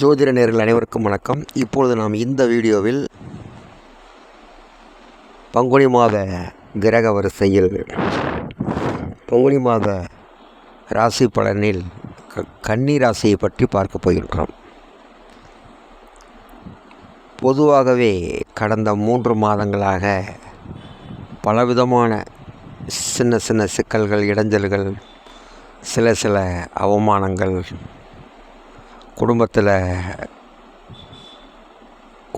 ஜோதிட நேர்கள் அனைவருக்கும் வணக்கம். இப்பொழுது நாம் இந்த வீடியோவில் பங்குனி மாத கிரக வரிசையில் பங்குனி மாத ராசி பலனில் க கன்னி ராசியை பற்றி பார்க்க போகின்றோம். பொதுவாகவே கடந்த மூன்று மாதங்களாக பலவிதமான சின்ன சின்ன சிக்கல்கள் இடைஞ்சல்கள் சில சில அவமானங்கள் குடும்பத்தில்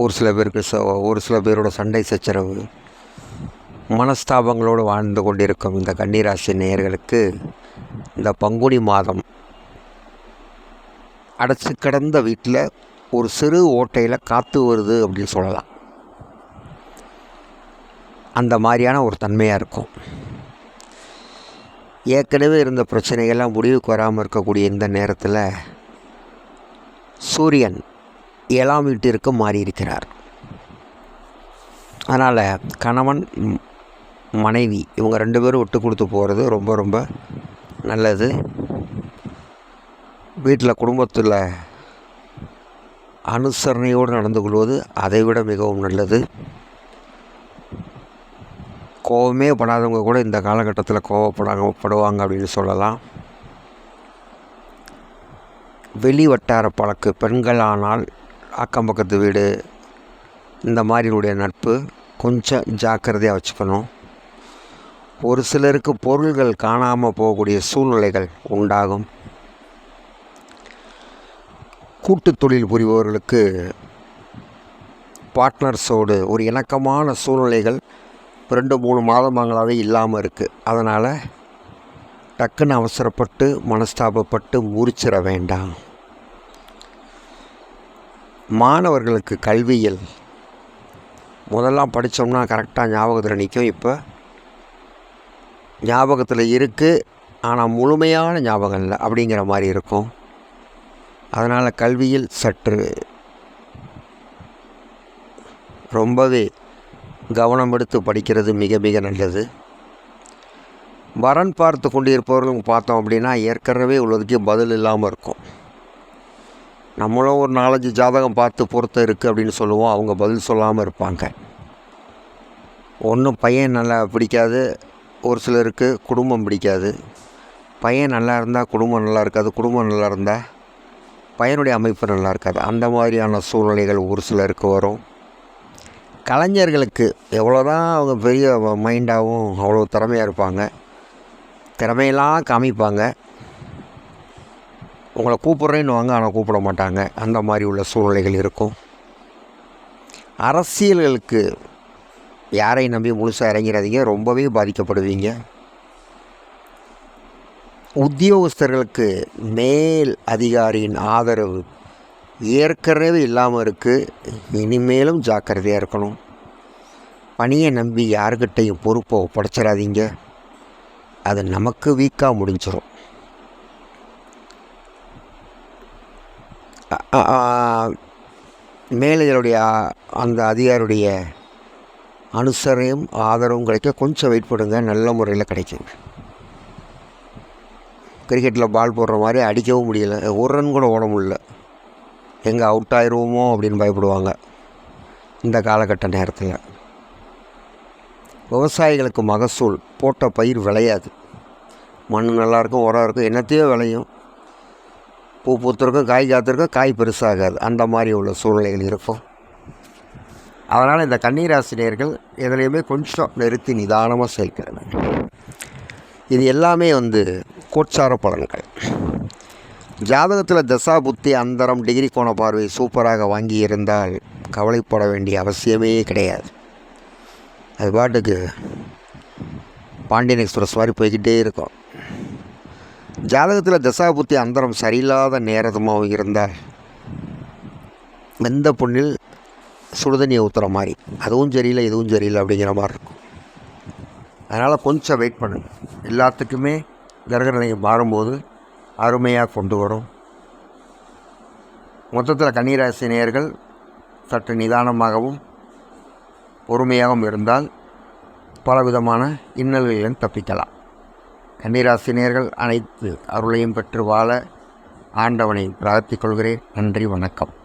ஒரு சில பேருக்கு ச ஒரு சில பேரோட சண்டை சச்சரவு மனஸ்தாபங்களோடு வாழ்ந்து கொண்டிருக்கும் இந்த கன்னிராசி நேயர்களுக்கு இந்த பங்குனி மாதம் அடைச்சி கிடந்த வீட்டில் ஒரு சிறு ஓட்டையில் காற்று வருது அப்படின்னு சொல்லலாம். அந்த மாதிரியான ஒரு தன்மையாக இருக்கும். ஏற்கனவே இருந்த பிரச்சனைகள்லாம் முடிவுக்கு வராமல் இருக்கக்கூடிய இந்த நேரத்தில் சூரியன் ஏழாம் வீட்டிற்கு மாறியிருக்கிறார். அதனால் கணவன் மனைவி இவங்க ரெண்டு பேரும் விட்டு கொடுத்து போகிறது ரொம்ப ரொம்ப நல்லது. வீட்டில் குடும்பத்தில் அனுசரணையோடு நடந்து கொள்வது அதைவிட மிகவும் நல்லது. கோபமே படாதவங்க கூட இந்த காலகட்டத்தில் கோவப்படாங்க படுவாங்க அப்படின்னு சொல்லலாம். வெளி வட்டார பழக்கு பெண்களானால் அக்கம் பக்கத்து வீடு இந்த மாதிரியுடைய நட்பு கொஞ்சம் ஜாக்கிரதையாக வச்சுக்கணும். ஒரு சிலருக்கு பொருள்கள் காணாமல் போகக்கூடிய சூழ்நிலைகள் உண்டாகும். கூட்டு தொழில் புரிபவர்களுக்கு பார்ட்னர்ஸோடு ஒரு இணக்கமான சூழ்நிலைகள் ரெண்டு மூணு மாதமாங்களாகவே இல்லாமல் இருக்குது அதனால் டக்குன்னு அவசரப்பட்டு மனஸ்தாபப்பட்டு முறிச்சிட வேண்டாம். மாணவர்களுக்கு கல்வியில் முதல்லாம் படித்தோம்னா கரெக்டாக ஞாபகத்தில் நிற்கும் இப்போ. ஞாபகத்தில் இருக்குது ஆனால் முழுமையான ஞாபகம் இல்லை அப்படிங்கிற மாதிரி இருக்கும். அதனால் கல்வியில் சற்று ரொம்பவே கவனம் எடுத்து படிக்கிறது மிக மிக நல்லது. வரன் பார்த்து கொண்டிருப்பவர்களும் பார்த்தோம் அப்படின்னா ஏற்கனவே உள்ளதுக்கே பதில் இல்லாமல் இருக்கும். நம்மளும் ஒரு நாலஞ்சு ஜாதகம் பார்த்து பொறுத்த இருக்குது அப்படின்னு சொல்லுவோம். அவங்க பதில் சொல்லாமல் இருப்பாங்க. ஒன்றும் பையன் நல்லா பிடிக்காது. ஒரு சிலருக்கு குடும்பம் பிடிக்காது. பையன் நல்லா இருந்தால் குடும்பம் நல்லா இருக்காது. குடும்பம் நல்லா இருந்தால் பையனுடைய அமைப்பு நல்லா இருக்காது. அந்த மாதிரியான சூழ்நிலைகள் ஒரு சிலருக்கு வரும். கலைஞர்களுக்கு எவ்வளோ தான் அவங்க பெரிய மைண்டாகவும் அவ்வளோ திறமையாக இருப்பாங்க. திறமையெல்லாம் காமிப்பாங்க. உங்களை கூப்பிட்றேன்னு வாங்க ஆனால் கூப்பிட மாட்டாங்க. அந்த மாதிரி உள்ள சூழ்நிலைகள் இருக்கும். அரசியல்களுக்கு யாரை நம்பி முழுசாக இறங்கிறதீங்க ரொம்பவே பாதிக்கப்படுவீங்க. உத்தியோகஸ்தர்களுக்கு மேல் அதிகாரியின் ஆதரவு ஏற்கனவே இல்லாமல் இருக்குது இனிமேலும் ஜாக்கிரதையாக இருக்கணும். பணியை நம்பி யாருக்கிட்டையும் பொறுப்பை ஒப்படைச்சிடாதீங்க அது நமக்கு வீக்காக முடிஞ்சிடும் மேலதிகளுடைய அந்த அதிகாரியுடைய அனுசரையும் ஆதரவும் கிடைக்க கொஞ்சம் வெயிட் பண்ணுங்க. நல்ல முறையில் கிடைக்கும். கிரிக்கெட்டில் பால் போடுற மாதிரி அடிக்கவும் முடியல. ஒரு ரன் கூட ஓட முடியல. எங்கே அவுட் ஆயிடுவோமோ அப்படின்னு பயப்படுவாங்க. இந்த காலகட்ட நேரத்தில். விவசாயிகளுக்கு மகசூல் போட்ட பயிர் விளையாது. மண் நல்லாயிருக்கும் உரம் இருக்கும் என்னத்தையோ விளையும். பூ பூத்திருக்கும் காய் காத்திருக்கும் காய் பெருசாகாது. அந்த மாதிரி உள்ள சூழ்நிலைகள் இருக்கும். அதனால் இந்த கண்ணீராசினியர்கள் எதுலேயுமே கொஞ்சம் நிறுத்தி நிதானமாக செயல்படணும் இது எல்லாமே வந்து கோச்சார பலன்கள். ஜாதகத்தில் தசா புத்தி அந்தரம் டிகிரி கோண பார்வை சூப்பராக வாங்கி இருந்தால் கவலைப்பட வேண்டிய அவசியமே கிடையாது. அது பாட்டுக்கு பாண்டியன் எக்ஸ்பிரஸ் மாதிரி போய்கிட்டே இருக்கும். ஜாதகத்தில் தசாபுத்தி அந்தரம் சரியில்லாத நேரமாகவும் இருந்தால் எந்த பொண்ணில் சுடுதண்ணியை ஊற்றுற மாதிரி. அதுவும் சரியில்லை இதுவும் சரியில்லை அப்படிங்கிற மாதிரி இருக்கும். அதனால் கொஞ்சம் வெயிட் பண்ணுங்கள் எல்லாத்துக்குமே கிரகநிலை மாறும்போது அருமையாக கொண்டு வரும். மொத்தத்தில் கன்னிராசி நேயர்கள் சற்று நிதானமாகவும் பொறுமையாகவும் இருந்தால் பலவிதமான இன்னல்களிலும் தப்பிக்கலாம். கன்னிராசினியர்கள் அனைத்து அருளையும் பெற்று வாழ ஆண்டவனை பிரார்த்திக் கொள்கிறேன் நன்றி வணக்கம்.